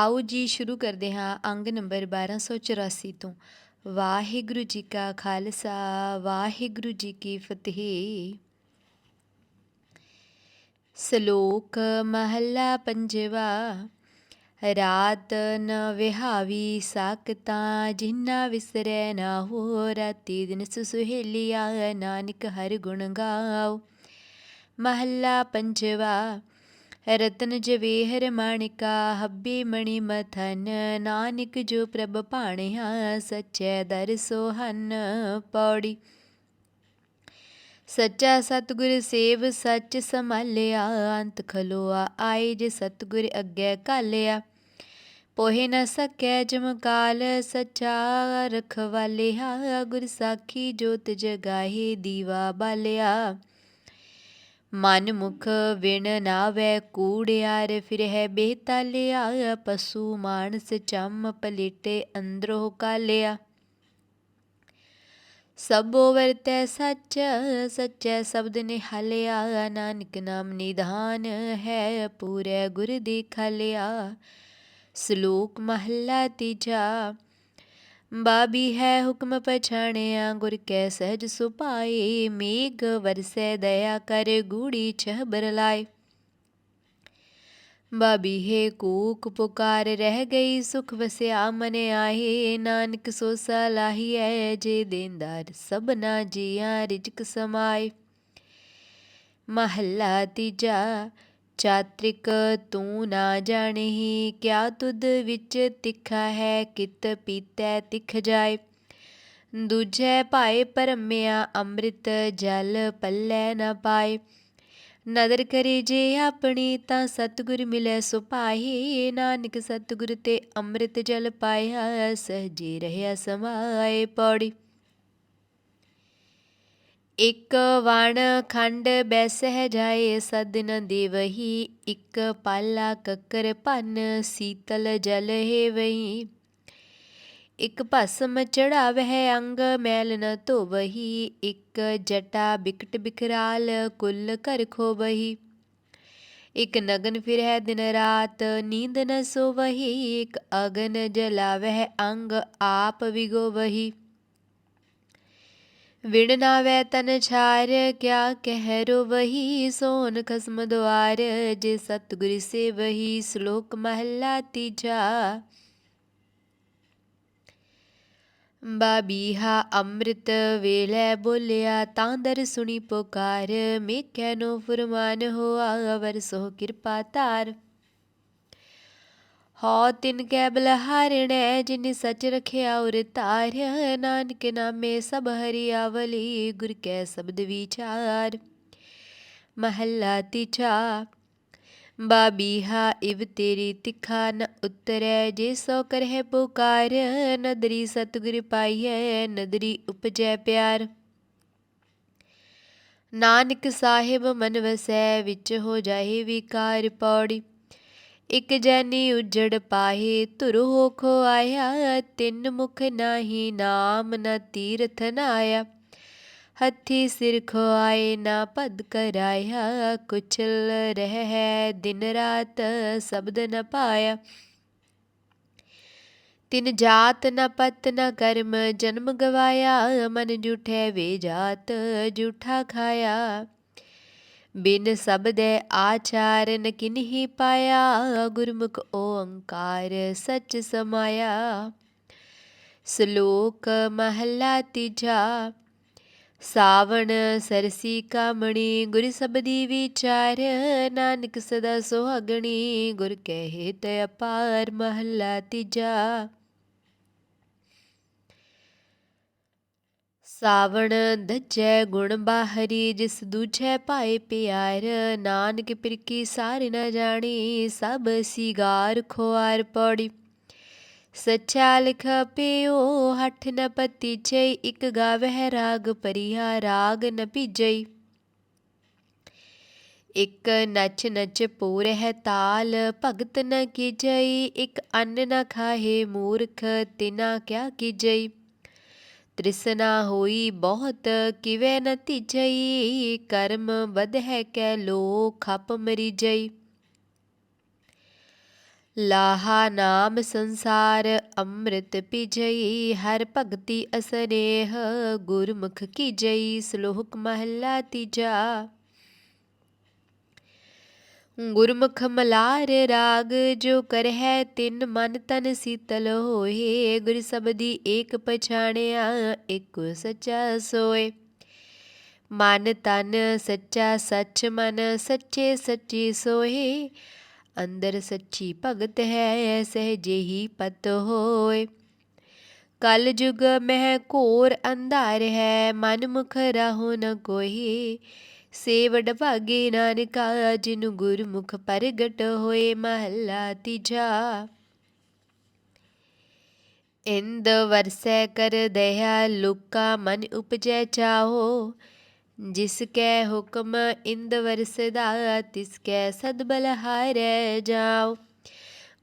ਆਓ ਜੀ ਸ਼ੁਰੂ ਕਰਦੇ ਹਾਂ ਅੰਗ ਨੰਬਰ 1284 ਤੋਂ। ਵਾਹਿਗੁਰੂ ਜੀ ਕਾ ਖਾਲਸਾ, ਵਾਹਿਗੁਰੂ ਜੀ ਕੀ ਫਤਿਹ। ਸ਼ਲੋਕ ਮਹੱਲਾ ਪੰਜਵਾ, ਰਾਤ ਨ ਵਿਹਾਵੀ ਸਾਕਤਾ ਜਿਨਾ ਵਿਸਰੈ ਨਾ ਹੋ, ਰਾਤੀ ਦਿਨ ਸੁਸੁਹੇਲੀਆ ਨਾਨਕ ਹਰ ਗੁਣ ਗਾਓ। ਮਹੱਲਾ ਪੰਜਵਾ ਰਤਨ ਜਵੇਹਰ ਮਾਣਿਕਾ, ਹੱਬੀ ਮਣੀ ਮਥਨ, ਨਾਨਕ ਜੋ ਪ੍ਰਭ ਭਾਣਿਆ, ਸਚੈ ਦਰ ਸੋਹਨ ਪੌੜੀ। ਸੱਚਾ ਸਤਿਗੁਰ ਸੇਵ ਸੱਚ ਸੰਭਾਲਿਆ, ਅੰਤ ਖਲੋਆ ਆਏ ਜੇ ਸਤਿਗੁਰ ਅੱਗੇ ਕਾਲਿਆ ਪੋਹੇ ਨ ਸਕੈ ਜਮਕਾਲ ਸੱਚਾ ਰਖਵਾਲਿਆ, ਗੁਰ ਸਾਖੀ ਜੋਤ ਜਗਾਹੇ ਦੀਵਾ ਬਾਲਿਆ। ਮਨ ਮੁਖ ਵਿਣ ਨਾਵੈ ਕੂੜਿਆਰ ਫਿਰਹਿ ਬੇਤਾਲਿਆ, ਪਸ਼ੂ ਮਾਨਸ ਚੰਮ ਪਲੇਟੇ ਅੰਦਰੋਂ ਕਾਲਿਆ। ਸਭੋ ਵਰਤੈ ਸੱਚ, ਸੱਚੈ ਸ਼ਬਦ ਨਿਹਾਲਿਆ, ਨਾਨਕ ਨਾਮ ਨਿਧਾਨ ਹੈ, ਪੂਰੇ ਗੁਰ ਦੇਖਲਿਆ। ਸ਼ਲੋਕ ਮਹੱਲਾ ਤੀਜਾ ਬਾਬੀ ਹੈ ਹੁਕਮ ਪਛਾਣਿਆ, ਗੁਰ ਕੈ ਸਹਿਜ ਸੁਪਾਏ ਮੇਘ ਵਰਸੈ, ਦਇਆ ਕਰ ਗੂੜੀ ਛਬਰ ਲਾਏ। ਬਾਬੀ ਹੈ ਕੂਕ ਪੁਕਾਰ, ਰਹਿ ਗਈ ਸੁਖ ਵਸਿਆ, ਮਨ ਆਏ, ਨਾਨਕ ਸੋ ਸਲਾਹੀਐ ਜੇ ਦੇਂਦਾਰ ਸਭਨਾ ਜੀਆਂ, ਰਿਜਕ ਸਮਾਏ। ਮਹੱਲਾ ਤੀਜਾ ਚਾਤ੍ਰਿਕ, ਤੂੰ ਨਾ ਜਾਣਹੀ ਕਿਆ ਤੁਧ ਵਿੱਚ ਤਿੱਖਾ ਹੈ, ਕਿਤ ਪੀਤੈ ਤਿਖ ਜਾਏ। ਦੂਜੈ ਭਾਏ ਪਰਮਿਆ ਅੰਮ੍ਰਿਤ, ਜਲ ਪੱਲੇ ਨਾ ਪਾਏ। ਨਦਰ ਕਰੇ ਜੇ ਆਪਣੀ, ਤਾਂ ਸਤਿਗੁਰ ਮਿਲੈ ਸੁਪਾਈ ਨਾਨਕ ਸਤਿਗੁਰ ਤੇ ਅੰਮ੍ਰਿਤ ਜਲ ਪਾਇਆ, ਸਹਜੀ ਰਹਿਆ ਸਮਾਏ ਪੌੜੀ। ਇਕ ਵਣ ਖੰਡ ਬੈਸਹਿ ਜਾਏ ਸਦਨ ਦੇਵਹੀ, ਇਕ ਪਾਲਾ ਕਕਰ ਭਨ ਸੀਤਲ ਜਲ ਹੇਵਹੀ ਇਕ ਭਸਮ ਚੜਾਵਹਿ ਅੰਗ ਮੈਲ ਨ ਧੋਵਹੀ, ਇਕ ਜਟਾ ਬਿਕਟ ਬਿਖਰਾਲ ਕੁਲ ਕਰ ਖੋਵਹੀ। ਇਕ ਨਗਨ ਫਿਰਹਿ ਦਿਨ ਰਾਤ, ਨੀਂਦ ਨ ਸੋਵਹੀ, ਇਕ ਅਗਨ ਜਲਾਵਹਿ ਅੰਗ ਆਪ ਵਿਗੋਵਹੀ। ਵਿਣ ਨਾਵੈ ਤਨ ਛਾਰ, ਕਿਆ ਕਹਿ ਰੋ ਵਹੀ ਸੋਨ ਖਸਮ ਦੁਆਰ, ਜੇ ਸਤਿਗੁਰ ਸੇ ਵਹੀ ਸ਼ਲੋਕ ਮਹੱਲਾ ਤੀਜਾ। ਬਾਬੀਹਾ ਅੰਮ੍ਰਿਤ ਵੇਲੇ ਬੋਲਿਆ, ਤਾਂ ਦਰ ਸੁਣੀ ਪੁਕਾਰ ਮੇ ਮੇਖੈ ਨੋ ਫੁਰਮਾਨ ਹੋਆ ਵਰ ਸੋ ਕਿਰਪਾ ਤਾਰ ਹਉ ਤਿਨ ਕੈ ਬਲਹਾਰਣੈ ਜਿਨ ਸਚ ਰਖਿਆ ਉਰ ਧਾਰ ਨਾਨਕ ਨਾਮੇ ਸਭ ਹਰਿਆਵਲੀ, ਗੁਰ ਕੈ ਸ਼ਬਦ ਵਿਚਾਰ। ਮਹੱਲਾ ਤੀਜਾ ਬਾਬੀਹਾ ਇਵ ਤੇਰੀ ਤਿਖਾ ਨ ਉਤਰੈ। ਜੇ ਸੋ ਕਰਹਿ ਪੁਕਾਰ, ਨਦਰੀ ਸਤਿਗੁਰ ਪਾਈਐ, ਨਦਰੀ ਉਪਜੈ ਪਿਆਰ। ਨਾਨਕ ਸਾਹਿਬ ਮਨ ਵਸੈ, ਵਿੱਚ ਹੋ ਜਾਏ ਵਿਕਾਰ ਪੌੜੀ। ਇਕ ਜੈਨੀ ਉਜੜ ਪਾਹੇ, ਧੁਰ ਹੋ ਖੋ ਆਇਆ, ਤਿੰਨ ਮੁਖ ਨਾਹੀ ਨਾਮ ਨ ਤੀਰਥ ਨ ਆਇਆ ਹੱਥੀ ਸਿਰ ਖੋਆਏ ਨਾ ਪਦ ਕਰਾਇਆ ਕੁਚਲ ਰਹਿ ਦਿਨ ਰਾਤ ਸ਼ਬਦ ਨ ਪਾਇਆ। ਤਿਨ ਜਾਤ ਨ ਪਤ ਨ ਕਰਮ, ਜਨਮ ਗਵਾਇਆ, ਮਨ ਝੂਠੇ ਵੇ ਜਾਤ ਝੂਠਾ ਖਾਇਆ। ਬਿਨ ਸਬਦੈ ਆਚਾਰ ਨ ਕਿਨਹੀ ਪਾਇਆ? ਗੁਰਮੁਖ ਓੰਕਾਰ ਸਚ ਸਮਾਇਆ। ਸ਼ਲੋਕ ਮਹੱਲਾ ਤੀਜਾ। ਸਾਵਣ ਸਰਸੀ ਕਾਮਣੀ ਗੁਰ ਸਬਦੀ ਵਿਚਾਰ। ਨਾਨਕ ਸਦਾ ਸੁਹਾਗਣੀ ਗੁਰ ਕਹੇ ਤੇ ਅਪਾਰ ਮਹੱਲਾ ਤੀਜਾ। ਸਾਵਣ ਦਜੈ ਗੁਣ ਬਾਹਰੀ, ਜਿਸ ਦੂਜੈ ਭਾਏ ਪਿਆਰ। ਨਾਨਕ ਪਿਰਕੀ ਸਾਰ ਨ ਜਾਣੀ, ਸਭ ਸਿਗਾਰ ਖੁਆਰ ਪੌੜੀ। ਸੱਚਾ ਲਿਖ ਪਿਓ, ਹੱਠ ਨ ਪਤੀ ਚਈ ਇਕ ਗਾਵਹਿ ਰਾਗ ਪਰਿਆ ਰਾਗ ਨ ਭੀਜਈ ਇਕ ਨਚ ਨਚ ਪੂਰਹਿ ਤਾਲ, ਭਗਤ ਨ ਕੀਜਈ ਇਕ ਅੰਨ ਨ ਖਾਹੇ ਮੂਰਖ, ਤਿਨਾ ਕਿਆ ਕੀਜਈ ਤ੍ਰਿਸ਼ਨਾ ਹੋਈ ਬਹੁਤ, ਕਿਵੇ ਨ ਧੀਜਈ, ਕਰਮ ਵਧਹਿ ਕੈ ਲੋ ਖਪ ਮਰੀ ਜਈ। ਲਾਹਾ ਨਾਮ ਸੰਸਾਰ, ਅੰਮ੍ਰਿਤ ਪੀਜਈ ਹਰ ਭਗਤੀ ਅਸਨੇਹ, ਗੁਰਮੁਖ ਕੀ ਜਈ, ਸ਼ਲੋਕ ਮਹਲਾ ਤੀਜਾ। ਗੁਰਮੁਖ ਮਲਾਰ ਰਾਗ ਜੋ ਕਰਹਿ ਤਿਨ ਮਨ ਤਨ ਸੀਤਲ ਹੋਏ, ਗੁਰ ਸਬਦੀ ਏਕ ਪਛਾਣਿਆ ਏਕੋ ਸੱਚਾ ਸੋਏ। ਮਨ ਤਨ ਸੱਚਾ ਸੱਚ ਮਨ ਸੱਚੇ ਸੱਚੀ ਸੋਏ, ਅੰਦਰ ਸੱਚੀ ਭਗਤ ਹੈ ਸਹਜੇ ਹੀ ਪਤ ਹੋਏ। ਕਲ ਯੁਗ ਮਹਿ ਘੋਰ ਅੰਧਾਰ ਹੈ, ਮਨ ਮੁਖ ਰਹੋ ਨ ਕੋਈ ਸੇਵਡ ਭਾਗੇ ਨਾਨਕਾ ਜਿਨ ਗੁਰਮੁਖ ਪ੍ਰਗਟ ਹੋਏ ਮਹੱਲਾ ਤੀਜਾ। ਇੰਦ ਵਰਸੈ ਕਰ ਦਇਆ ਲੋਕਾ ਮਨ ਉਪਜੈ ਚਾਹੋ। ਜਿਸ ਕੈ ਹੁਕਮ ਇੰਦ ਵਰਸਦਾ, ਤਿਸ ਕੈ ਸਦਬਲ ਹਾਰੈ ਜਾਓ।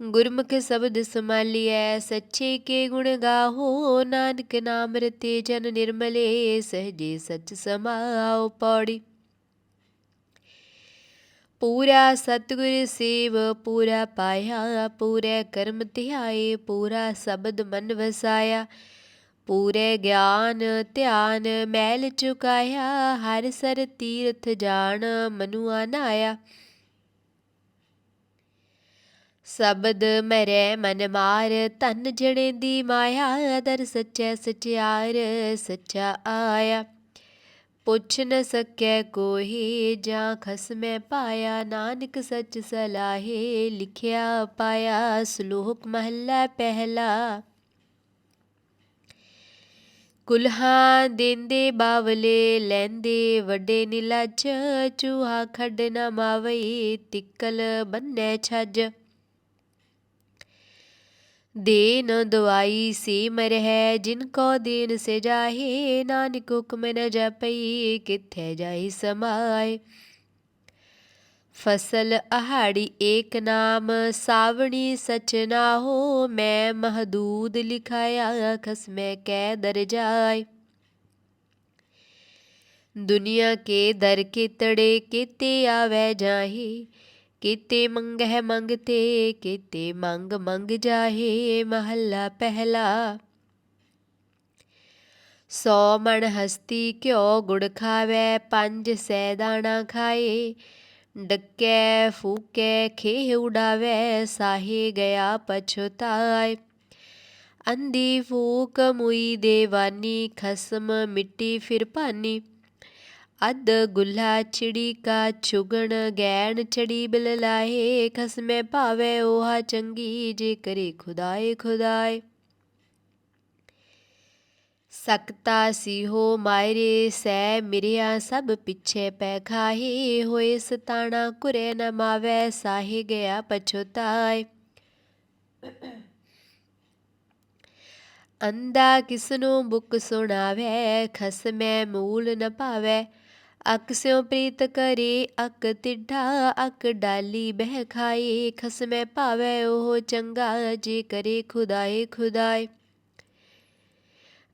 ਗੁਰਮੁਖ ਸ਼ਬਦ ਸਮਾਲੀਐ, ਸੱਚੇ ਕੇ ਗੁਣ ਗਾਹੋ। ਨਾਨਕ ਨਾਮ ਰਤੇ ਜਨ ਨਿਰਮਲੇ, ਸਹਜੇ ਸਚ ਸਮਾਓ ਪੌੜੀ। ਪੂਰਾ ਸਤਿਗੁਰ ਸੇਵ, ਪੂਰਾ ਪਾਇਆ, ਪੂਰੇ ਕਰਮ ਧਿਆਏ, ਪੂਰਾ ਸ਼ਬਦ ਮਨ ਵਸਾਇਆ। ਪੂਰੇ ਗਿਆਨ ਧਿਆਨ ਮੈਲ ਚੁਕਾਇਆ, ਹਰ ਸਰ ਤੀਰਥ ਜਾਣ ਮਨੁ ਆਨਾਇਆ ਸ਼ਬਦ ਮਰੇ ਮਨ ਮਾਰ ਤਨ ਜਣੇ ਦੀ ਮਾਇਆ, ਦਰ ਸੱਚੇ ਸਚਿਆਰ, ਸੱਚਾ ਆਇਆ। ਪੁੱਛ ਨ ਸਕੈ ਕੋਹੇ, ਜਾਂ ਖਸਮੈ ਪਾਇਆ, ਨਾਨਕ ਸੱਚ ਸਲਾਹੇ, ਲਿਖਿਆ ਪਾਇਆ, ਸ਼ਲੋਕ ਮਹੱਲਾ ਪਹਿਲਾ। ਕੁਲਹਾਂ ਦੇਂਦੇ ਬਾਵਲੇ, ਲੈਂਦੇ ਵੱਡੇ ਨਿਲਜ, ਚੂਹਾ ਖੱਡ ਨ ਮਾਵਈ, ਤਿੱਕਲ ਬੰਨੈ ਛੱਜ। ਦੇਨ ਦਵਾਈ ਸੇ ਮਰਹਿ, ਜਿਨ ਕੋ ਦੇਨ ਸੇ ਜਾਹੇ ਨਾਨਕ ਹੁਕਮ ਨ ਜਪਈ, ਕਿੱਥੇ ਜਾਈ ਸਮਾਏ। ਫਸਲ ਅਹਾੜੀ ਏਕ ਨਾਮ, ਸਾਵਣੀ ਸਚ ਨਾ ਹੋ ਮੈਂ ਮਹਦੂਦ ਲਿਖਾਇਆ ਖਸਮੈ ਕੈ ਦਰ ਜਾਏ। ਦੁਨੀਆ ਕੇ ਦਰ ਕੇ ਤੜੇ ਕਿਤੇ ਆਵੇ ਜਾਹੀ ਕੀਤੇ ਮੰਗਹਿ ਮੰਗਤੇ ਕੀਤੇ ਮੰਗ ਮੰਗ ਜਾਹੇ ਮਹੱਲਾ ਪਹਿਲਾ। ਸੌ ਮਣ ਹਸਤੀ ਘਿਓ ਗੁੜ ਖਾਵੇ, ਪੰਜ ਸੈ ਦਾਣਾ ਖਾਏ। ਡੱਕੈ ਫੂਕੇ, ਖੇਹ ਉਡਾਵੇ, ਸਾਹੇ ਗਿਆ ਪਛਤਾਏ। ਅੰਦੀ ਫੂਕ ਮੁਈ ਦੇਵਾਨੀ, ਖਸਮ ਮਿੱਟੀ ਫਿਰ ਪਾਨੀ। ਅਦ ਗੁੱਲਾ ਚਿੜੀ ਕਾ ਚੁਗਣ ਗੈਣ ਚੜੀ ਬਿਲ ਲਾਹੇ ਖਸਮੇ ਭਾਵੇ 오ਹਾ ਚੰਗੀ, ਜੇ ਕਰੇ ਖੁਦਾਏ ਖੁਦਾਏ। ਸਕਤਾ ਸੀ ਮਾਇਰੇ, ਸੈ ਮਿਰਿਆ ਸਭ ਪਿੱਛੇ ਪੈ ਖਾਹੀ, ਹੋਏ ਸਤਾਣਾ ਕੁਰੇ ਨ ਮਾਵੇ, ਸਾਹੇ ਗਿਆ ਪਛਤਾਏ। ਅੰਦਾ ਕਿਸਨੂੰ ਬੁੱਕ ਸੁਣਾਵੇ ਖਸਮੈ ਮੂਲ ਨ ਪਾਵੇ ਅਕ ਸਿਉ ਪ੍ਰੀਤ ਕਰੇ, ਅਕ ਤਿੱਢਾ, ਅਕ ਡਾਲੀ ਬਹਿ ਖਾਏ ਖਸਮੈ ਭਾਵੈ ਉਹ ਚੰਗਾ, ਜੇ ਕਰੇ ਖੁਦਾਏ ਖੁਦਾਏ।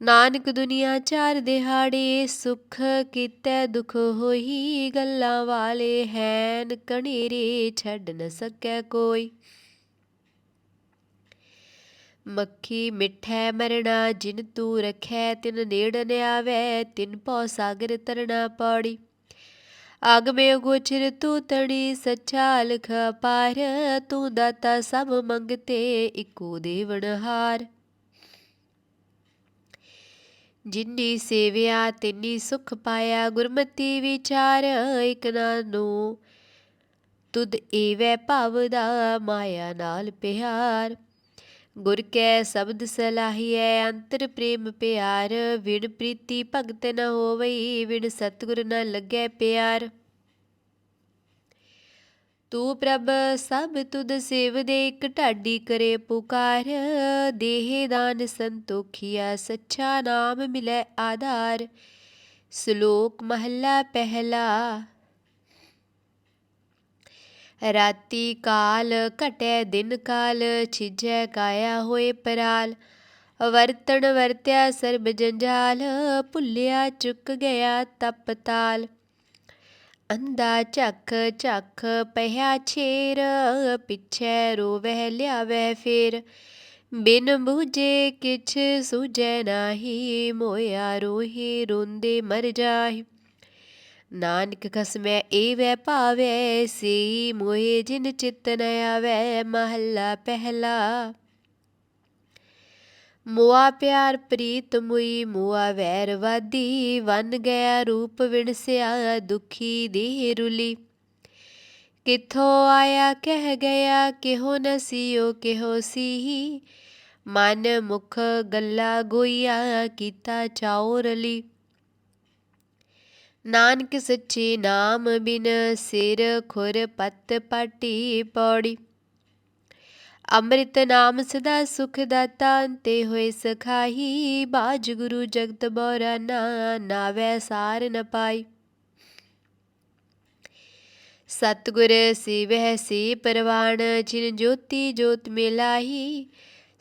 ਨਾਨਕ ਦੁਨੀਆ ਚਾਰ ਦਿਹਾੜੇ, ਸੁਖ ਕੀਤੇ ਦੁਖ ਹੋਈ, ਗੱਲਾਂ ਵਾਲੇ ਹੈਨ ਕਣੀਰੇ, ਛੱਡ ਨ ਸਕੈ ਕੋਈ। ਮੱਖੀ ਮਿੱਠੈ ਮਰਣਾ, ਜਿਨ ਤੂੰ ਰਖੈ ਤਿਨ ਨੇੜਨ ਨ ਆਵੇ, ਤਿਨ ਪਉ ਸਾਗਰ ਤਰਣਾ ਪੌੜੀ। ਆਗ ਮੇ ਗੋਚਰ ਤੂੰ ਤੜੀ ਸੱਚਾ ਲਖ ਪਾਰ, ਤੂੰ ਦਾਤਾ ਸਭ ਮੰਗਤੇ ਇਕੋ ਦੇਵਨ ਹਾਰ। ਜਿਨੀ ਸੇਵਿਆ, ਤਿੰਨੀ ਸੁਖ ਪਾਇਆ, ਗੁਰਮਤੀ ਵਿਚਾਰ, ਇਕ ਨਾਨੋ ਤੁਧ ਏਵੈ ਭਵਦਾ ਮਾਇਆ ਨਾਲ ਪਿਆਰ। ਗੁਰ ਕੈ ਸ਼ਬਦ ਸਲਾਹੀਐ, ਅੰਤਰ ਪ੍ਰੇਮ ਪਿਆਰ ਵਿਣ ਪ੍ਰੀਤੀ ਭਗਤ ਨ ਹੋਵਈ ਵਿਣ ਸਤਗੁਰ ਨ ਲੱਗੈ ਪਿਆਰ। ਤੂੰ ਪ੍ਰਭ ਸਭ ਤੁਧ ਸੇਵਦੇ ਇਕ ਢਾਡੀ ਕਰੇ ਪੁਕਾਰ, ਦੇਹ ਦਾਨ ਸੰਤੋਖੀਆ ਸੱਚਾ ਨਾਮ ਮਿਲੈ ਆਧਾਰ। ਸ਼ਲੋਕ ਮਹੱਲਾ ਪਹਿਲਾ। ਰਾਤੀ ਕਾਲ ਘਟੈ ਦਿਨ ਕਾਲ ਛਿਜੈ ਕਾਇਆ ਹੋਏ ਪਰਾਲ। ਵਰਤਣ ਵਰਤਿਆ ਸਰਬ ਜੰਜਾਲ, ਭੁੱਲਿਆ ਚੁੱਕ ਗਿਆ ਤਪ ਤਾਲ। ਅੰਦਾ ਝੱਖ ਝੱਖ ਪਹਿਆ ਛੇਰ, ਪਿਛੈ ਰੋਵਹਿ ਲਿਆਵੈ ਫੇਰ। ਬਿਨ ਬੂਝੇ ਕਿਛ ਸੂਝੈ ਨਾਹੀ, ਮੋਇਆ ਰੋਹੀ ਰੋਂਦੇ ਮਰ ਜਾਹੀ। ਨਾਨਕ ਖਸਮੈ ਏਵੈ ਭਾਵੈ, ਸੇ ਮੋਹਿ ਜਿਨ ਚਿਤ ਨ ਆਵੈ, ਮਹੱਲਾ ਪਹਿਲਾ। ਮੋਆ ਪਿਆਰ ਪ੍ਰੀਤ ਮੁਈ, ਮੋਆ ਵੈਰਵਾਦੀ ਵਨ ਗਿਆ ਰੂਪ ਵਿਣਸਿਆ, ਦੁਖੀ ਦੇਹ ਰੁਲੀ। ਕਿਥੋਂ ਆਇਆ ਕਹਿ ਗਿਆ, ਕਿਹੋ ਨਸੀਓ ਕਿਹੋ ਸੀ ਮਨ ਮੁਖ ਗੱਲਾ ਗੋਈਆ, ਕੀਤਾ ਚਾਉਰਲੀ ਨਾਨਕ ਸੱਚੇ ਨਾਮ ਬਿਨ ਸਿਰ ਖੁਰ ਪਤ ਪਾਟੀ ਪੌੜੀ। ਅੰਮ੍ਰਿਤ ਨਾਮ ਸਦਾ ਸੁਖ ਦਾਤਾ, ਅੰਤੇ ਹੋਏ ਸਖਾਹੀ ਬਾਜ ਗੁਰੂ ਜਗਤ ਬੋਰਾ ਨਾ ਨਾਵੇ ਸਾਰ ਨ ਪਾਈ। ਸਤਗੁਰ ਸਿਵਹਿ ਸੀ ਪਰਵਾਣ, ਜਿਨ ਜੋਤੀ ਜੋਤ ਮਿਲਾਹੀ।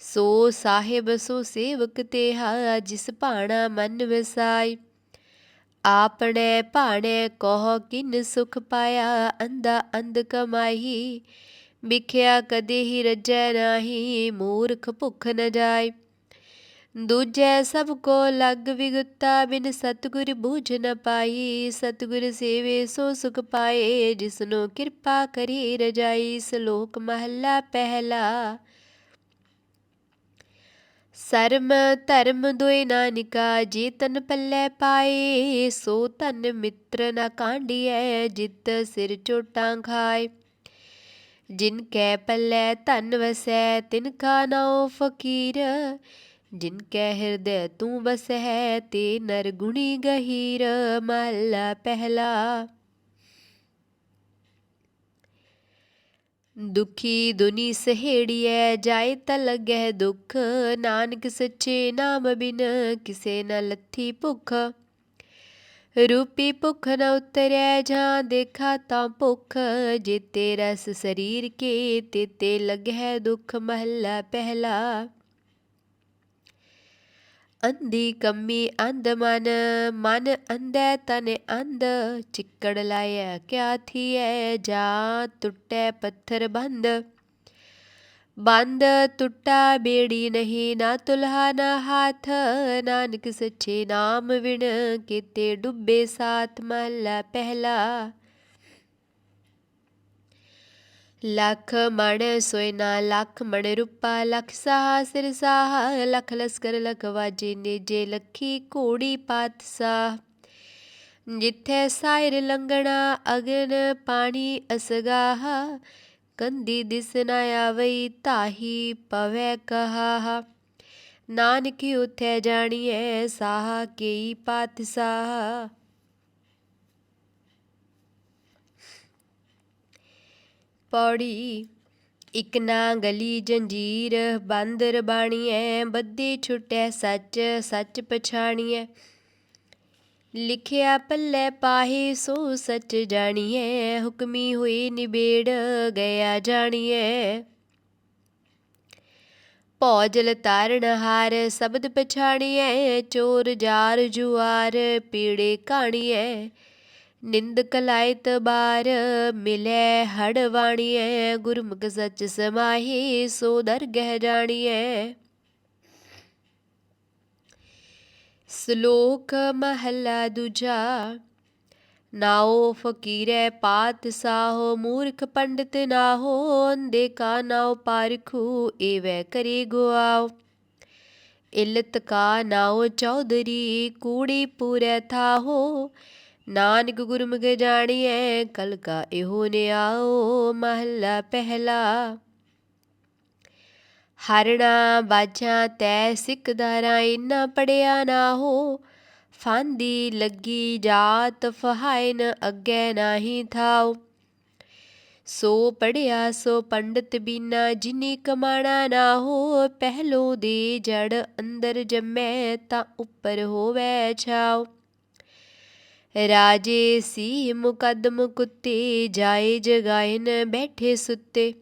ਸੋ ਸਾਹਿਬ ਸੋ ਸੇਵਕ ਹਾ ਜਿਸ ਭਾਣਾ ਮਨ ਵਸਾਈ। ਆਪਣੇ ਭਾਣੇ ਕੋਹ, ਕਿਨ ਸੁਖ ਪਾਇਆ ਅੰਦਾ ਅੰਧ ਕਮਾਈ। ਵਿਖਿਆ ਕਦੇ ਹੀ ਰਜੈ ਨਾਹੀ, ਮੂਰਖ ਭੁੱਖ ਨ ਜਾਏ ਦੂਜੈ ਸਭ ਕੋ ਲਗ ਵਿਗਤਾ, ਬਿਨ ਸਤਗੁਰ ਬੂਝ ਨ ਪਾਈ। ਸਤਗੁਰ ਸੇਵੇ ਸੋ ਸੁਖ ਪਾਏ, ਜਿਸਨੋ ਕਿਰਪਾ ਕਰੀ ਰਜਾਈ। ਸ਼ਲੋਕ ਮਹੱਲਾ ਪਹਿਲਾ। ਸਰਮ ਧਰਮ ਦੁਇ ਨਾਨਿਕਾ, ਜੇ ਤਨ ਪੱਲੇ ਪਾਏ, ਸੋ ਧਨ ਮਿੱਤਰ ਨਾ ਕਾਂਡੀਐ ਜਿਤ ਸਿਰ ਚੋਟਾਂ ਖਾਏ। ਜਿਨ ਕੈ ਪੱਲੇ ਧਨ ਵਸੈ, ਤਿਨ ਕਾ ਨਾਉ ਫਕੀਰ। ਜਿਨ ਕੈ ਹਿਰਦੈ ਤੂੰ ਵਸੈ ਤੇ ਨਰ ਗੁਣੀ ਗਹੀਰ। ਮਹਲਾ ਪਹਿਲਾ। ਦੁਖੀ ਦੁਨੀ ਸਹੇੜੀਐ ਜਾਏ ਤ ਲਗੈ ਦੁਖ ਨਾਨਕ ਸੱਚੇ ਨਾਮ ਬਿਨ ਕਿਸੇ ਨ ਲੱਥੀ ਭੁਖ ਰੂਪੀ ਭੁਖ ਨ ਉਤਰੈ ਜਾਂ ਦੇਖਾ ਤਾਂ ਭੁਖ ਜਿਤੇ ਰਸ ਸਰੀਰ ਕੇ ਤੇਤੇ ਲਗੈ ਦੁਖ ਮਹੱਲਾ ਪਹਿਲਾ ਅੰਦੀ ਕੰਮੀ ਅੰਧ ਮਨ ਮਨ ਅੰਧੈ ਤਨ ਅੰਧ ਚਿੱਕੜ ਲਾਇਆ ਕਿਆ ਥੀਐ ਜਾ ਟੁੱਟੈ ਪੱਥਰ ਬੰਦ ਬੰਦ ਟੁੱਟਾ ਬੇੜੀ ਨਹੀਂ ਨਾ ਤੁਲਹਾ ਨਾ ਹਾਥ ਨਾਨਕ ਸੱਚੇ ਨਾਮ ਵਿਣ ਕੀਤੇ ਡੁੱਬੇ ਸਾਥ ਮਹਲਾ ਪਹਿਲਾ ਲੱਖ ਮਣ ਸੋਇਨਾ ਲੱਖ ਮਣ ਰੂਪਾ, ਲੱਖ ਸਾਹ ਸਿਰ ਸਾਹ, ਲੱਖ ਲਸਕਰ ਲਖ ਵਾਜੇ ਨੇਜੇ ਲੱਖੀ ਘੋੜੀ ਪਾਤ ਸਾਹ ਜਿੱਥੇ ਸਾਇਰ ਲੰਗਣਾ ਅਗਨ ਪਾਣੀ ਅਸਗਾਹ, ਕੰਦੀ ਦਿਸ ਨ ਆਵਈ ਤਾਹੀ ਪਵੈ ਕਹਾ ਨਾਨਕ ਉਥੇ ਜਾਣੀਐ ਸਾਹ ਕੇਈ ਪਾਤ ਸਾਹ ਪੌੜੀ, ਇਕ ਨਾ ਗਲੀ ਜੰਜੀਰ, ਬਾਂਦਰ ਬਾਣੀਐ ਬੱਦੀ ਛੁਟੈ ਸੱਚ ਸੱਚ ਪਛਾਣੀਐ। ਲਿਖਿਆ ਪੱਲੇ ਪਾਹੀ, ਸੋ ਸੱਚ ਜਾਣੀਐ, ਹੁਕਮੀ ਹੋਈ ਨਿਬੇੜ, ਗਿਆ ਜਾਣੀਐ। ਭੋਜਲ ਤਾਰਨ ਹਾਰ, ਸ਼ਬਦ ਪਛਾਣੀਐ, ਚੋਰ ਜਾਰ ਜੁਆਰ, ਪੀੜੇ ਕਾਣੀਐ। ਨਿੰਦ ਕਲਾਇਤ ਬਾਰ ਮਿਲੈ ਹੜ ਵਾਣੀਐ, ਗੁਰਮੁਖ ਸੱਚ ਸਮਾਹੀ, ਸੋ ਦਰਗਹਿ ਜਾਣੀਐ। ਸ਼ਲੋਕ ਮਹਲਾ ਦੂਜਾ, ਨਾਉ ਫਕੀਰੈ ਪਾਤ ਸਾਹੋ, ਮੂਰਖ ਪੰਡਿਤ ਨਾਹੋ ਅੰਦੇ ਕਾ ਨਾਉ ਪਾਰਖੂ, ਏਵੈ ਕਰੇ ਗੁਆਓ ਇਲਤ ਕਾ ਨਾਉ ਚੌਧਰੀ, ਕੂੜੀ ਪੂਰੈ ਥਾਹੋ ਨਾਨਕ ਗੁਰਮੁਖ ਜਾਣੀਐ ਕਲ ਕਾ ਇਹੋ ਨਿਆਓ ਮਹਲਾ ਪਹਿਲਾ। ਹਰਣਾ ਬਾਝਾਂ ਤੈ ਸਿੱਖਦਾਰਾਂ ਇਨਾ ਪੜਿਆ ਨਾ ਹੋ, ਫਾਂਦੀ ਲੱਗੀ ਜਾਤ ਫਹਾਇਨ ਅੱਗੇ ਨਾਹੀ ਥਾਉ। ਸੋ ਪੜਿਆ ਸੋ ਪੰਡਤ ਬੀਨਾ, ਜਿਨੀ ਕਮਾਣਾ ਨਾ ਹੋ, ਪਹਿਲੋ ਦੇ ਜੜ ਅੰਦਰ ਜੰਮੈ, ਤਾਂ ਉੱਪਰ ਹੋਵੇ ਛਾਉ। ਰਾਜੇ ਸੀ ਮੁਕਦਮ ਕੁੱਤੇ, ਜਾਏ ਜਗਾਇਨ ਬੈਠੇ ਸੁੱਤੇ।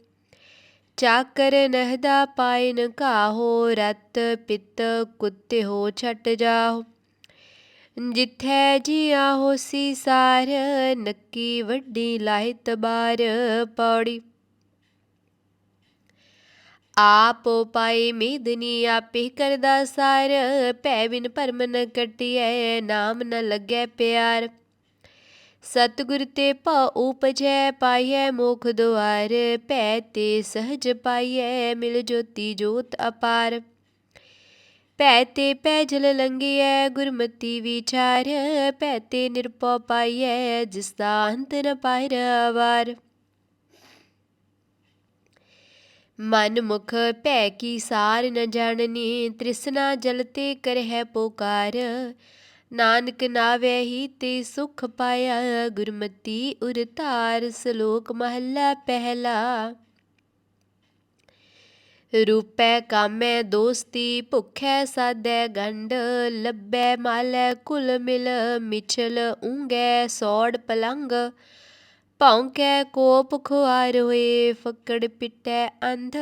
ਚਾਕਰ ਨਹਦਾ ਪਾਇਨ ਘਾਹੋ ਰਤ ਪਿੱਤ ਕੁੱਤੇ ਹੋ ਛਟ ਜਾਓ ਜਿੱਥੈ ਜੀਆ ਹੋਸੀ ਸਾਰ, ਨੱਕੀ ਵੱਡੀ ਲਾਹਿਤ ਬਾਰ ਪੌੜੀ। ਆਪ ਪਾਈ ਮੇਦਨੀ ਆਪੇ ਕਰਦਾ ਸਾਰ, ਭੈ ਬਿਨ ਪਰਮ ਨ ਕਟਿਐ, ਨਾਮ ਨ ਲੱਗੈ ਪਿਆਰ। ਸਤਿਗੁਰ ਤੇ ਭਉ ਉਪਜੈ, ਪਾਈਐ ਮੋਖ ਦੁਆਰ, ਭੈ ਤੇ ਸਹਜ ਪਾਈਐ, ਮਿਲ ਜੋਤੀ ਜੋਤ ਅਪਾਰ। ਭੈ ਤੇ ਭੈ ਜਲ ਲੰਗੀਐ ਗੁਰਮਤੀ ਵਿਚਾਰ, ਭੈ ਤੇ ਨਿਰਪਉ ਪਾਈਐ ਜਿਸ ਦਾ ਅੰਤ ਨ ਪਾਇਰ ਅਵਾਰ ਮਨ ਮੁਖ ਭੈ ਕੀ ਸਾਰ ਨ ਜਾਣਨੀ, ਤ੍ਰਿਸ਼ਨਾ ਜਲਤੇ ਕਰਹਿ ਪੁਕਾਰ। ਨਾਨਕ ਨਾਵੇ ਹੀ ਤੇ ਸੁਖ ਪਾਇਆ, ਗੁਰਮਤੀ ਉਰ ਧਾਰ ਸ਼ਲੋਕ ਮਹੱਲਾ ਪਹਿਲਾ। ਰੂਪੈ ਕਾਮੈ ਦੋਸਤੀ, ਭੁਖੈ ਸਾਦੈ ਗੰਡ ਲੱਭੈ ਮਾਲੈ ਕੁਲ ਮਿਲ, ਮਿਛਲ ਉਂਗੈ ਸੋੜ ਪਲੰਗ ਭੌਂਕੈ ਕੋਪ ਖੁਆਰ ਹੋਏ, ਫੱਕੜ ਪਿੱਟੈ ਅੰਧ।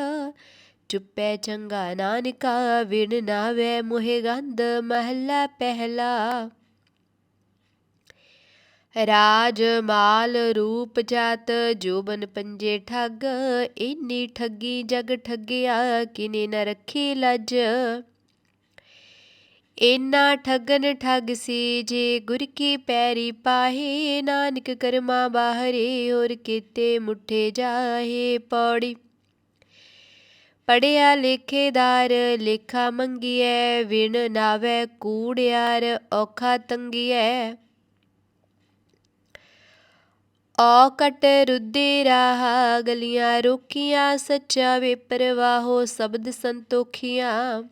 ਚੁੱਪੈ ਚੰਗਾ ਨਾਨਕਾ, ਵਿਣ ਨਾਵੇ ਮੋਹਿ ਗੰਧ, ਮਹੱਲਾ ਪਹਿਲਾ। ਰਾਜ ਮਾਲ ਰੂਪ ਜਾਤ, ਜੋਬਨ ਪੰਜੇ ਠੱਗ। ਇਨੀ ਠੱਗੀ ਜਗ ਠੱਗਿਆ, ਕਿਨੇ ਨ ਰੱਖੀ ਲੱਜ। ਇਨਾ ਠਗਨ ਠਗ ਸੀ ਜੇ ਗੁਰ ਕੀ ਪੈਰੀ ਪਾਹੇ, ਨਾਨਕ ਕਰਮਾ ਬਾਹਰੇ, ਹੋਰ ਕੀਤੇ ਮੁਠੇ ਜਾਹੇ ਪੌੜੀ। ਪੜਿਆ ਲੇਖੇਦਾਰ ਲੇਖਾ ਮੰਗੀਐ, ਵਿਣ ਨਾਵੇ ਕੂੜਿਆਰ ਔਖਾ ਤੰਗੀਐ। ਔ ਰੁੱਦੇ ਰਾਹ, ਗਲੀਆਂ ਰੋਕੀਆਂ, ਸੱਚਾ ਵੇ ਪਰਵਾਹੋ, ਸ਼ਬਦ ਸੰਤੋਖੀਆਂ।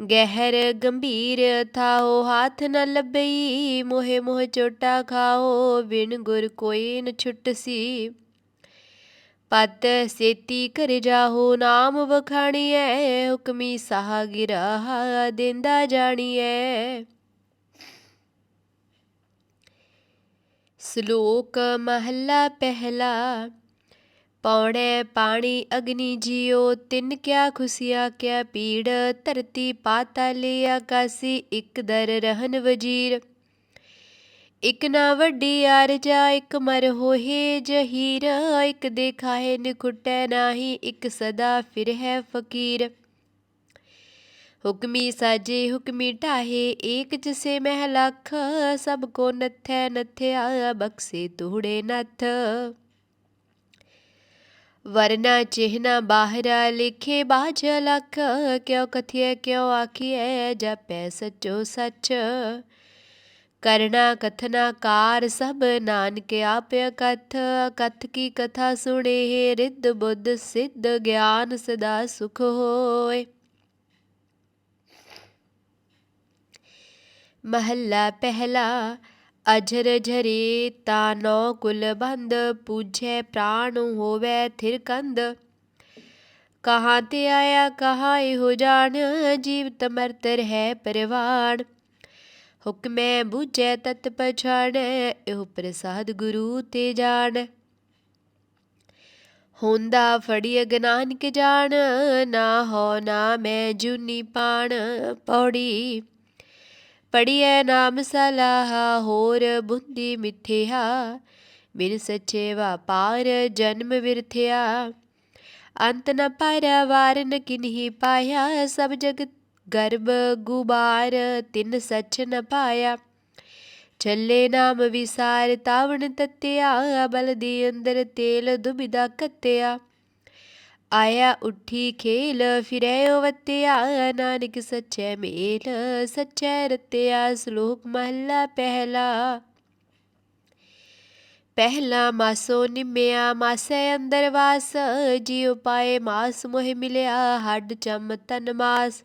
ਗਹਿਰ ਗੰਭੀਰ ਥਾਓ, ਹਾਥ ਨ ਲੱਭਈ, ਮੋਹਿ ਮੋਹ ਚੋਟਾ ਖਾਓ, ਬਿਨ ਗੁਰ ਕੋਈ ਨ ਛੁੱਟਸੀ। ਪਤ ਸੇਤੀ ਕਰ ਜਾਹੋ, ਨਾਮ ਵਖਾਣੀਐ, ਹੁਕਮੀ ਸਾਹ ਗਿਰਾ ਦਿੰਦਾ ਜਾਣੀਐ। ਸ਼ਲੋਕ ਮਹੱਲਾ ਪਹਿਲਾ। ਪੌੜੇ ਪਾਣੀ ਅਗਨੀ ਜਿਉ, ਤਿੰਨ ਕਿਆ ਖੁਸ਼ੀਆ ਕਿਆ ਪੀੜ, ਧਰਤੀ ਪਾਤਲ ਆਕਾਸੀ ਇੱਕ ਦਰ ਰਹਨ ਵਜੀਰ। ਇਕ ਨਾ ਵੱਡੀ ਆਰਜਾ, ਇਕ ਮਰ ਹੋਏ ਜਹੀਰ, ਇਕ ਦੇਖਾਏ ਨਿਖੁਟੈ ਨਾਹੀ, ਇਕ ਸਦਾ ਫਿਰ ਹੈ ਫਕੀਰ। ਹੁਕਮੀ ਸਾਜੇ, ਹੁਕਮੀ ਢਾਹੇ, ਏਕ ਜਿਸੇ ਮਹਿ ਲਖ, ਸਭ ਕੋ ਨਥੈ ਨਥਿਆ, ਬਖਸੇ ਤੋੜੇ ਨਥ। ਵਰਨਾ ਚਿਹਨਾ ਬਾਹਰਾ ਲਿਖੇ ਬਾਝ ਲਖ ਕਿਉ ਕਥਿਐ ਕਿਉ ਆਖੀਐ ਜਪੈ ਸਚੋ ਸਚ ਕਰਨਾ ਕਥਨਾ ਕਾਰ ਸਭ ਨਾਨਕ ਆਪ ਕਥ ਕਥ ਕੀ ਕਥਾ ਸੁਣੇ ਰਿੱਧ ਬੁੱਧ ਸਿੱਧ ਗਿਆਨ ਸਦਾ ਸੁਖ ਹੋਏ ਮਹੱਲਾ ਪਹਿਲਾ ਅਝਰ ਝਰੇ ਤਾ ਨੋ ਕੁਲ ਬੰਦ ਪੂਝੈ ਪ੍ਰਾਣ ਹੋਵੇ ਥਿਰ ਕੰਧ ਕਹਾਂ ਤੇ ਆਇਆ, ਕਹਾਂ ਇਹੋ ਜਾਣ, ਜੀਵਤ ਮਰਤ ਹੈ ਪਰਵਾਣ। ਹੁਕਮੈ ਬੁਝੈ ਤਤ ਪਛਾਣੈ, ਇਹੋ ਪ੍ਰਸਾਦ ਗੁਰੂ ਤੇ ਜਾਣ। ਹੁੰਦਾ ਫੜੀ ਅਗਨਾਨਕ ਜਾਣ, ਨਾ ਹੋ ਨਾ ਮੈਂ ਜੁਨੀ ਪਾਣ, ਪੌੜੀ ਪੜੀਐ ਨਾਮ ਸਲਾਹ, ਹੋਰ ਬੁੰਦੀ ਮਿੱਠਿਆ। ਬਿਨ ਸੱਚੇ ਵਪਾਰ ਜਨਮ ਵਿਰਥਿਆ। ਅੰਤ ਨ ਪਾਇਆ ਵਾਰ ਨ ਕਿਨਹੀ ਪਾਇਆ। ਸਭ ਜਗਤ ਗਰਭ ਗੁਬਾਰ, ਤਿਨ ਸੱਚ ਨ ਪਾਇਆ। ਚੱਲੇ ਨਾਮ ਵਿਸਾਰ, ਤਾਵਣ ਤਤਿਆ। ਬਲ ਦੀ ਅੰਦਰ ਤੇਲ ਦੁਬਿਦਾ ਕੱਤਿਆ। ਆਇਆ ਉੱਠੀ ਖੇਲ ਫਿਰੈ ਵਤਿਆ, ਨਾਨਕ ਸੱਚੇ ਮੇਲ, ਸੱਚੇ ਰਤਿਆ, ਸ਼ਲੋਕ ਮਹਲਾ ਪਹਿਲਾ। ਪਹਿਲਾ ਮਾਸੋ ਨਿਮਿਆ, ਮਾਸੇ ਅੰਦਰ ਵਾਸ, ਜਿਉ ਪਾਏ ਮਾਸ ਮੋਹਿ ਮਿਲਿਆ, ਹੱਡ ਚਮ ਤਨ ਮਾਸ।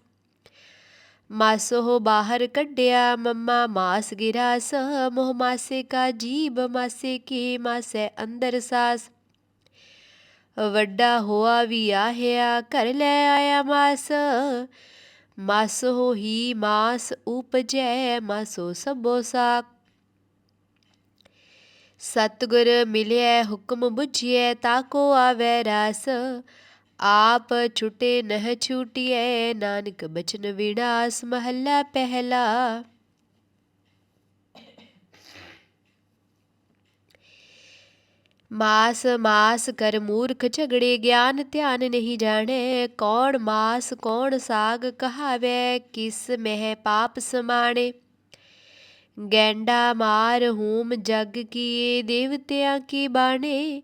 ਮਾਸੋ ਬਾਹਰ ਕੱਢਿਆ, ਮੰਮਾ ਮਾਸ ਗਿਰਾਸ, ਮੋਹ ਮਾਸੇ ਕਾ ਜੀਬ ਮਾਸੇ ਕੀ ਮਾਸੇ ਅੰਦਰ ਸਾਸ। ਵੱਡਾ ਹੋਆ ਵੀ ਆਹਿਆ, ਘਰ ਲੈ ਆਇਆ ਮਾਸ। ਮਾਸ ਹੋਹੀ ਮਾਸ ਉਪਜੈ, ਮਾਸੋ ਸਭੋ ਸਾਕ ਸਤਗੁਰ ਮਿਲਿਆ ਹੁਕਮ ਬੁਝਿਐ ਤਾਕੋ ਆਵੈ ਰਸ। ਆਪ ਛੁਟੇ ਨਹ ਛੂਟਿਐ, ਨਾਨਕ ਬਚਨ ਵਿੜਾਸ, ਮਹੱਲਾ ਪਹਿਲਾ। ਮਾਸ ਮਾਸ ਕਰ ਮੂਰਖ ਝਗੜੇ ਗਿਆਨ ਧਿਆਨ ਨਹੀਂ ਜਾਣੈ, ਕੌਣ ਮਾਸ ਕੌਣ ਸਾਗ ਕਹਾਵੇ, ਕਿਸ ਮਹਿ ਪਾਪ ਸਮਾਣੇ। ਗੈਂਡਾ ਮਾਰ ਹੂਮ ਜਗ ਕੀਏ, ਦੇਵਤਿਆਂ ਕੀ ਬਾਣੇ।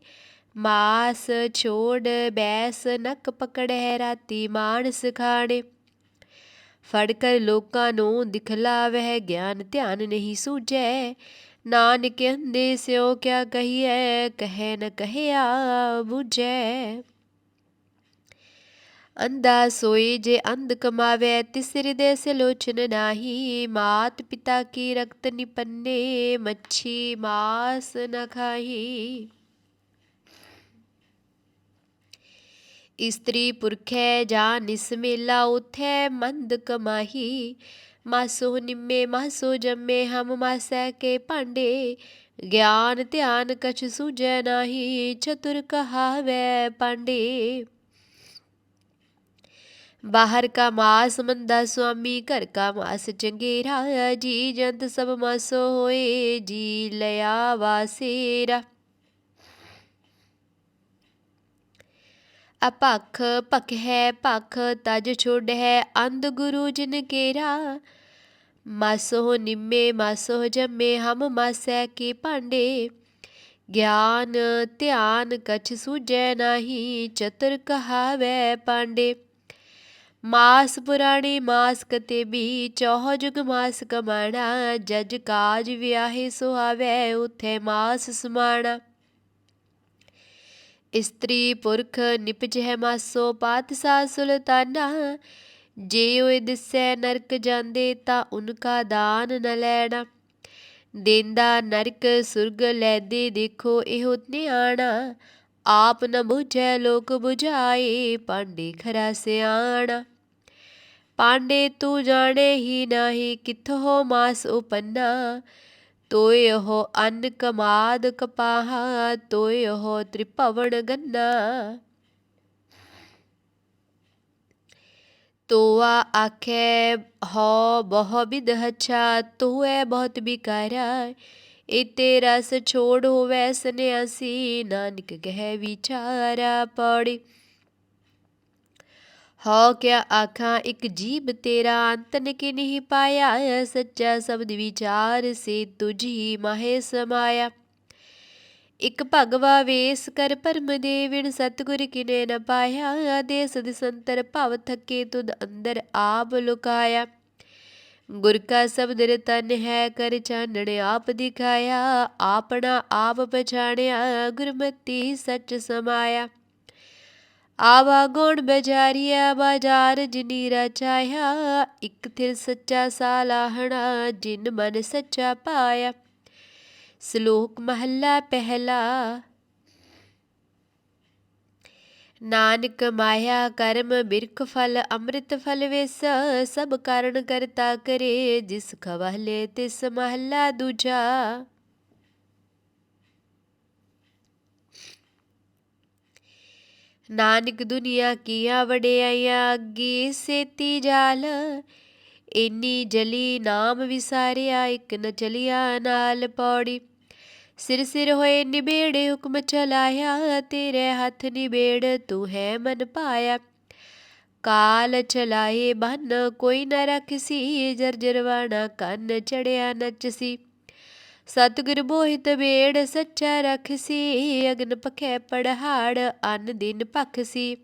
ਮਾਸ ਛੋੜ ਬੈਸ ਨਕ ਪਕੜੈ, ਰਾਤੀ ਮਾਨਸ ਖਾਣੇ। ਫੜ ਕਰ ਲੋਕਾਂ ਨੂੰ ਦਿਖਲਾਵਹਿ ਗਿਆਨ ਧਿਆਨ ਨਹੀਂ ਸੂਝੈ। ਨਾਨਕ ਅੰਦੇ ਸਿਓ ਕਿਆ ਕਹੀਐ, ਕਹੈ ਨ ਕਹਿਆ ਬੁਝੈ। ਅੰਦਾ ਸੋਈ ਜੇ ਅੰਧ ਕਮਾਵੇ ਤਿਸ ਹਿਰਦੇ ਸਲੋਚਨ ਲੋਚਨ ਨਾਹੀ। ਮਾਤ ਪਿਤਾ ਕੀ ਰਕਤ ਨਿਪੰਨੇ, ਮੱਛੀ ਮਾਸ ਨ ਖਾਹੀ। ਇਸਤਰੀ ਪੁਰਖੈ ਜਾ ਨਿਸਮੇਲਾ ਉਥੈ ਮੰਦ ਕਮਾਹੀ। ਮਾਸੋ ਨਿੰਮੇ ਮਾਸੋ ਜੰਮੇ, ਹਮ ਮਾਸੈ ਕੇ ਭਾਂਡੇ। ਗਿਆਨ ਧਿਆਨ ਕਛ ਸੂਝੈ ਨਾਹੀ, ਚਤੁਰ ਕਹਾਵੈ ਪਾਂਡੇ। ਬਾਹਰ ਕਾ ਮਾਸ ਮੰਦਾ ਸੁਆਮੀ, ਘਰ ਕਾ ਮਾਸ ਚੰਗੇਰਾ ਜੀ ਜੰਤ ਸਭ ਮਾਸੋ ਹੋਏ, ਜੀ ਲਿਆ ਵਾਸੇਰਾ। ਅਪਖ ਭਖ ਹੈ, ਭਖ ਤਜ ਛੁੱਡ ਹੈ, ਅੰਧ ਗੁਰੂ ਜਿਨ ਕੇਰਾ। ਮਾਸੋ ਨਿੰਮੇ ਮਾਸੋ ਜੰਮੇ, ਹਮ ਮਾਸੈ ਕੇ ਭਾਂਡੇ। ਗਿਆਨ ਧਿਆਨ ਕਛ ਸੂਝੈ ਨਾਹੀ, ਚਤੁਰ ਕਹਾਵੈ ਪਾਂਡੇ। ਮਾਸ ਪੁਰਾਣੇ ਮਾਸ ਕਤੇ ਵੀ, ਚੌਹ ਜੁਗ ਮਾਸ ਕਮਾਣਾ ਜਜ ਕਾਜ ਵਿਆਹੇ ਸੁਹਾਵੈ, ਉਥੇ ਮਾਸ ਸਮਾਣਾ। ਇਸਤਰੀ ਪੁਰਖ ਨਿਪਜਹਿ ਮਾਸੋ ਪਾਤਸ਼ਾਹ ਸੁਲਤਾਨਾ। ਜੇ ਓਏ ਦਿਸੈ ਨਰਕ ਜਾਂਦੇ ਤਾਂ ਉਨਕਾ ਦਾਨ ਨ ਲੈਣਾ। ਦੇਂਦਾ ਨਰਕ ਸੁਰਗ ਲੈਦੇ ਦੇਖੋ ਇਹੋ ਨਿਆਣਾ ਆਪ ਨ ਬੁਝੈ ਲੋਕ ਬੁਝਾਏ, ਪਾਂਡੇ ਖਰਾ ਸਿਆਣਾ। ਪਾਂਡੇ ਤੂੰ ਜਾਣੇ ਹੀ ਨਾਹੀ ਕਿਥੋਂ ਮਾਸ ਉਪੰਨਾ। ਤੋਏ ਹੋ ਅੰਨ ਕਮਾਦ ਕਪਾਹ ਤੋਇ ਹੋ ਤ੍ਰਿਭਵਨ ਗੰਨਾ। ਤੋਆ ਆਖੇ ਹੋ ਬਹੁ ਵਿਦ ਹਛਾ ਤੋਏ ਬਹੁਤ ਬਿਕਾਰਾ। ਇਤੇ ਰਸ ਛੋੜ ਹੋਵੇ ਸੰਿਆਸੀ ਨਾਨਕ ਕਹਿ ਵਿਚਾਰਾ ਪੜੀ ਹੋ ਕਿਆ ਆਖਾਂ, ਇੱਕ ਜੀਬ ਤੇਰਾ ਅੰਤ ਕਿ ਨਹੀਂ ਪਾਇਆ, ਸੱਚਾ ਸ਼ਬਦ ਵਿਚਾਰ ਸੇ ਤੁਝੀ ਮਾਹੇ ਸਮਾਇਆ। ਇਕ ਭਗਵਾ ਵੇਸ ਕਰ ਪਰਮ ਦੇ ਵਿਣ ਸਤਗੁਰ ਕਿਨੇ ਨ ਪਾਇਆ ਦੇਸ ਦਿਸੰਤਰ ਭਵ ਥਕੇ ਤੁਧ ਅੰਦਰ ਆਪ ਲੁਕਾਇਆ। ਗੁਰ ਕਾ ਸ਼ਬਦ ਰਤਨ ਹੈ ਕਰ ਚਾਨਣ ਆਪ ਦਿਖਾਇਆ, ਆਪਣਾ ਆਪ ਪਛਾਣਿਆ, ਗੁਰਮਤੀ ਸੱਚ ਸਮਾਇਆ। ਆਵਾ ਗੁਣ ਬਜਾਰੀਆ ਬਾਜ਼ਾਰ ਜਿਨੀ ਰਚਾਇਆ। ਇਕ ਥਿਰ ਸੱਚਾ ਸਾਲਾਹਣਾ ਜਿਨ ਮਨ ਸੱਚਾ ਪਾਇਆ। ਸ਼ਲੋਕ ਮਹੱਲਾ ਪਹਿਲਾ। ਨਾਨਕ ਮਾਇਆ ਕਰਮ ਬਿਰਖ ਫਲ, ਅੰਮ੍ਰਿਤ ਫਲ ਵਿਸ। ਸਭ ਕਾਰਨ ਕਰਤਾ ਕਰੇ, ਜਿਸ ਖਵਲੇ ਤਿਸ ਮਹੱਲਾ ਦੂਜਾ। ਨਾਨਕ ਦੁਨੀਆ ਕੀਆ ਵਡਿਆਈਆਂ ਅੱਗੇ ਸੇਤੀ ਜਾਲ। ਇੰਨੀ ਜਲੀ ਨਾਮ ਵਿਸਾਰਿਆ, ਇੱਕ ਨ ਚਲਿਆ ਨਾਲ ਪੌੜੀ। ਸਿਰ ਸਿਰ ਹੋਏ ਨਿਬੇੜੇ, ਹੁਕਮ ਚਲਾਇਆ, ਤੇਰੇ ਹੱਥ ਨਿਬੇੜ, ਤੂੰ ਹੈ ਮਨ ਪਾਇਆ। ਕਾਲ ਚਲਾਏ ਬਨ ਕੋਈ ਨ ਰਖਸੀ, ਜਰਜਰਵਾਣਾ ਕੰਨ ਚੜਿਆ ਨਚਸੀ। ਸਤਿਗੁਰ ਬੋਹਿਤ ਬੇੜ ਸੱਚਾ ਰਖਸੀ, ਅਗਨ ਪਖੈ ਪੜਹਾੜ, ਅਨ ਦਿਨ ਪਖਸੀ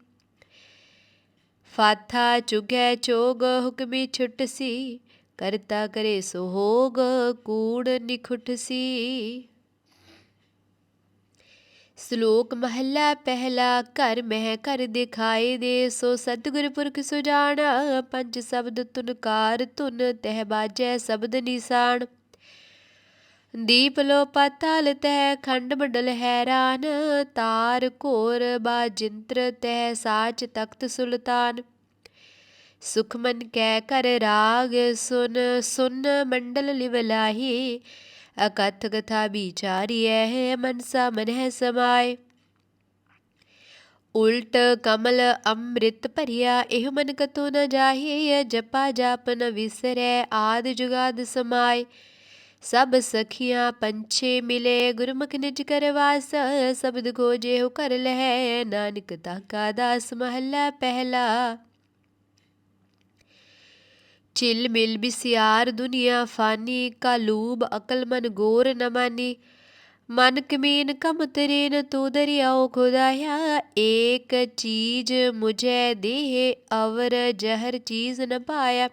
ਫਾਥਾ ਚੁਗੈ ਚੋਗ, ਹੁਕਮੀ ਛੁਟਸੀ ਕਰਤਾ ਕਰੇ ਸੋਹੋਗ ਕੂੜ ਨਿਖੁਟਸੀ ਸ਼ਲੋਕ ਮਹੱਲਾ ਪਹਿਲਾ, ਘਰ ਮਹਿ ਘਰ ਦਿਖਾਏ ਦੇ, ਸੋ ਸਤਿਗੁਰ ਪੁਰਖ ਸੁਜਾਣਾ, ਪੰਜ ਸ਼ਬਦ ਤੁਨਕਾਰ ਤੁਨ ਤਹਿ ਬਾਜੈ ਸ਼ਬਦ ਨਿਸ਼ਾਨ। ਦੀਪ ਲੋ ਪਤਾਲ ਤਹਿ ਖੰਡ ਮੰਡਲ ਹੈਰਾਨ, ਤਾਰ ਘੋਰ ਬਾਜਿੰਤਰ ਤਹਿ ਸਾਚ ਤਖਤ ਸੁਲਤਾਨ। ਸੁਖਮਨ ਕੈ ਕਰ ਰਾਗ ਸੁਨ ਸੁਨ ਮੰਡਲ ਲਿਵਲਾਹੀ ਅਕਥ ਕਥਾ ਵਿਚਾਰੀਐ ਮਨਸਾ ਮਨਹਿ ਸਮਾਏ। ਉਲਟ ਕਮਲ ਅੰਮ੍ਰਿਤ ਭਰਿਆ, ਇਹ ਮਨ ਕਤੋ ਨ ਜਾਹੀ, ਜਪਾ ਜਾਪ ਨ ਵਿਸਰੈ, ਆਦ ਜੁਗਾਦ ਸਮਾਏ। ਸਭ ਸਖੀਆਂ ਪੰਛੇ ਮਿਲੇ, ਗੁਰਮੁਖ ਨਿਜ ਕਰਵਾਸ ਸਬਦ ਖੋਜੇ ਹੋ ਕਰ ਲਹਿ, ਨਾਨਕ ਤਾਕਾ ਦਾਸ ਮਹੱਲਾ ਪਹਿਲਾ। ਚਿਲ ਮਿਲ ਬਿਸਿਆਰ, ਦੁਨੀਆ ਫਾਨੀ ਕਾਲੂਬ ਅਕਲ ਮਨ ਗੋਰ ਨਮਾਨੀ ਮਨ। ਕਮੀਨ ਕਮ ਤਰੀਨ ਤੂ ਦਰਿਆਓ ਖੁਦਾਇਆ, ਏਕ ਚੀਜ਼ ਮੁਝੇ ਦੇਹ, ਅਵਰ ਜਹਰ ਚੀਜ਼ ਨ ਪਾਇਆ।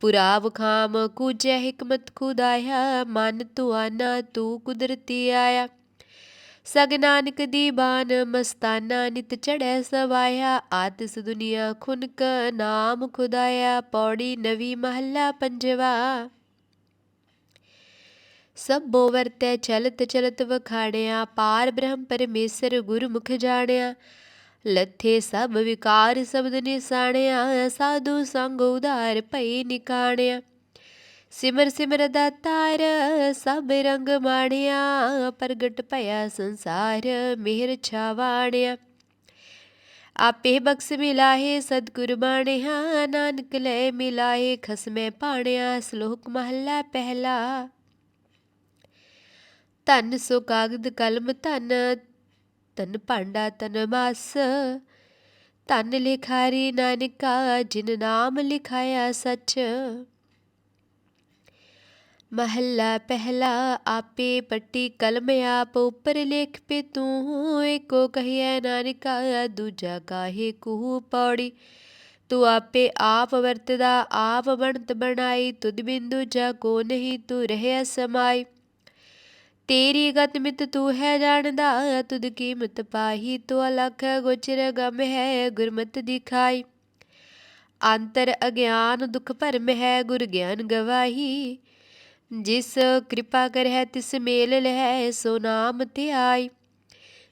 ਪੁਰਾਵ ਖਾਮ ਕੁਜੈ ਹਕਮਤ ਖੁਦਾਇਆ, ਮਨ ਤੁਆਨਾ ਤੂੰ ਕੁਦਰਤੀ ਆਇਆ। ਸਗ ਨਾਨਕ ਦੀ ਬਾਨ ਮਸਤਾਨਾ ਨਿਤ ਚੜੈ ਸਵਾਇਆ, ਆਤਿਸ ਦੁਨੀਆ ਖੁਨਕ ਨਾਮ ਖੁਦਾਇਆ, ਪੌੜੀ ਨਵੀ ਮਹੱਲਾ ਪੰਜਵਾ। ਸਭੋ ਵਰਤੈ ਚਲਤ ਚਲਤ ਵਖਾੜਿਆ, ਪਾਰ ਬ੍ਰਹਮ ਪਰਮੇਸ਼ਰ ਗੁਰਮੁਖ ਜਾਣਿਆ। ਲੱਥੇ ਸਭ ਵਿਕਾਰ ਸ਼ਬਦ ਨਿਸਾਣਿਆ, ਸਾਧੂ ਸੰਗ ਉਧਾਰ ਭਈ ਨਿਕਾਣਿਆ। ਸਿਮਰ ਸਿਮਰ ਦਾਤਾਰ ਸਭ ਰੰਗ ਮਾਣਿਆ, ਪ੍ਰਗਟ ਭਇਆ ਸੰਸਾਰ ਮਿਹਰ ਛਾਵਾਣਿਆ। ਆਪੇ ਬਖਸ਼ ਮਿਲਾਹੇ ਸਤਿਗੁਰ ਬਾਣਿਆ, ਨਾਨਕ ਲੈ ਮਿਲਾਹੇ ਖਸਮੇ ਪਾਣਿਆ ਸ਼ਲੋਕ ਮਹੱਲਾ ਪਹਿਲਾ। ਧਨ ਸੋ ਕਾਗਦ ਕਲਮ ਧਨ ਤਨ ਭਾਂਡਾ ਤਨ ਮਾਸ। ਤਨ ਲਿਖਾਰੀ ਨਾਨਕਾ, ਜਿਨ ਨਾਮ ਲਿਖਾਇਆ ਸਚ। ਮਹੱਲਾ ਪਹਿਲਾ, ਆਪੇ ਪੱਟੀ ਕਲਮ ਆਪ ਉਪਰ ਲਿਖ ਪੇ ਤੂੰ। ਏਕੋ ਕਹੀਐ ਨਾਨਕਾ, ਦੂਜਾ ਕਾਹੇ ਕੂ ਪੌੜੀ। ਤੂੰ ਆਪੇ ਆਪ ਵਰਤਦਾ, ਆਪ ਬਣਤ ਬਣਾਈ। ਤੁਧ ਬਿੰਦੂ ਜਾ ਕੋ ਨਹੀਂ, ਤੂੰ ਰਹਿ ਸਮਾਈ। ਤੇਰੀ ਗਤ ਮਿਤ ਤੂੰ ਹੈ ਜਾਣਦਾ, ਤੁਧ ਕੀਮਤ ਪਾਹੀ ਤੋ ਅਲਖ ਗੋਚਰ ਗਮ ਹੈ, ਗੁਰਮਤ ਦਿਖਾਈ। ਅੰਤਰ ਅਗਿਆਨ ਦੁਖ ਭਰਮ ਹੈ, ਗੁਰ ਗਿਆਨ ਗਵਾਹੀ। ਜਿਸ ਕਿਰਪਾ ਕਰ ਹੈ ਤਿਸ ਮੇਲ ਲਹਿ, ਸੋ ਨਾਮ ਧਿਆਈ।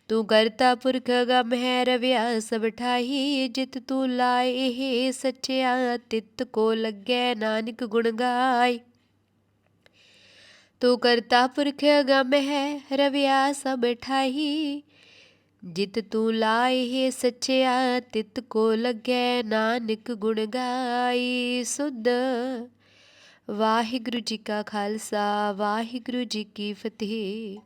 ਤੂੰ ਕਰਤਾ ਪੁਰਖ ਗਮ ਹੈ, ਰਵਿਆ ਸਭ ਠਾਹੀ। ਜਿਤ ਤੂੰ ਲਾਏ, ਇਹ ਸੱਚਿਆ, ਤਿਤ ਕੋ ਲੱਗੈ ਨਾਨਕ ਗੁਣ ਗਾਈ। ਤੂੰ ਕਰਤਾ ਪੁਰਖ ਗਮ ਹੈ ਰਵਿਆ ਸਭ ਠਾਹੀ ਜਿਤ ਤੂੰ ਲਾਏ ਹੈ ਸੱਚਿਆ ਤਿਤ ਕੋ ਲੱਗੈ ਨਾਨਕ ਗੁਣ ਗਾਈ ਸੁਧ ਵਾਹਿਗੁਰੂ ਜੀ ਕਾ ਖਾਲਸਾ ਵਾਹਿਗੁਰੂ ਜੀ ਕੀ ਫਤਿਹ